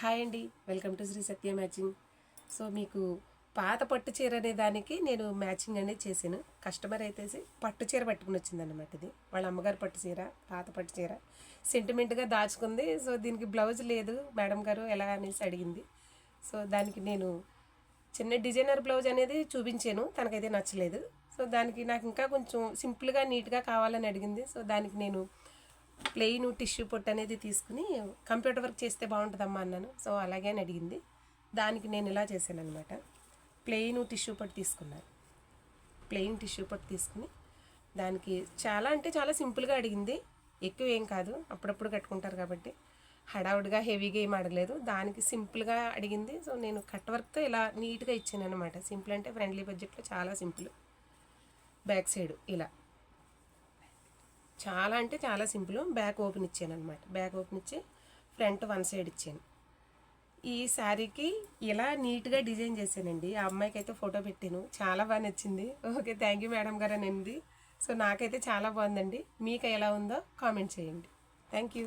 Hi అండి. Welcome to Shri Satya matching. So మీకు పాత పట్టు చీర అనే దానికి నేను మ్యాచింగ్ అనేది చేశాను. కస్టమర్ అయితే పట్టు చీర పట్టుకుని వచ్చిందనమాట ఇది. వాళ్ళ అమ్మగారు పట్టు చీర పాత పట్టు చీర. సెంటిమెంట్గా దాచుకుంది. సో దీనికి బ్లౌజ్ లేదు. మేడం గారు ఎలా అనేసి అడిగింది. సో దానికి నేను చిన్న డిజైనర్ బ్లౌజ్ అనేది చూపించాను. తనకైతే నచ్చలేదు. సో దానికి నాకు ఇంకా కొంచెం సింపుల్గా నీట్గా కావాలని అడిగింది. సో దానికి నేను ప్లెయిన్ టిష్యూ పొట్టు అనేది తీసుకుని కంప్యూటర్ వర్క్ చేస్తే బాగుంటుందమ్మా అన్నాను. సో అలాగే అని అడిగింది. దానికి నేను ఇలా చేశాను అనమాట ప్లెయిన్ టిష్యూ పొట్టు తీసుకున్నాను ప్లెయిన్ టిష్యూ పొట్టు తీసుకుని దానికి చాలా అంటే చాలా సింపుల్గా అడిగింది. ఎక్కువ ఏం కాదు. అప్పుడప్పుడు కట్టుకుంటారు కాబట్టి. హడావుడిగా హెవీగా ఏం అడగలేదు. దానికి సింపుల్గా అడిగింది. సో నేను కట్ వర్క్తో ఇలా నీట్గా ఇచ్చాను అనమాట సింపుల్ అంటే ఫ్రెండ్లీ బడ్జెట్లో చాలా సింపుల్. బ్యాక్ సైడ్ ఇలా. చాలా అంటే చాలా సింపుల్. బ్యాక్ ఓపెన్ ఇచ్చాను అనమాట బ్యాక్ ఓపెన్ ఇచ్చి ఫ్రంట్ వన్ సైడ్ ఇచ్చాను. ఈ శారీకి ఇలా నీట్గా డిజైన్ చేశానండి. ఆ అమ్మాయికి అయితే ఫోటో పెట్టాను. చాలా బాగా నచ్చింది. ఓకే థ్యాంక్ యూ మేడం గారు అనింది. సో నాకైతే చాలా బాగుందండి. మీకు ఎలా ఉందో కామెంట్ చేయండి. Thank you.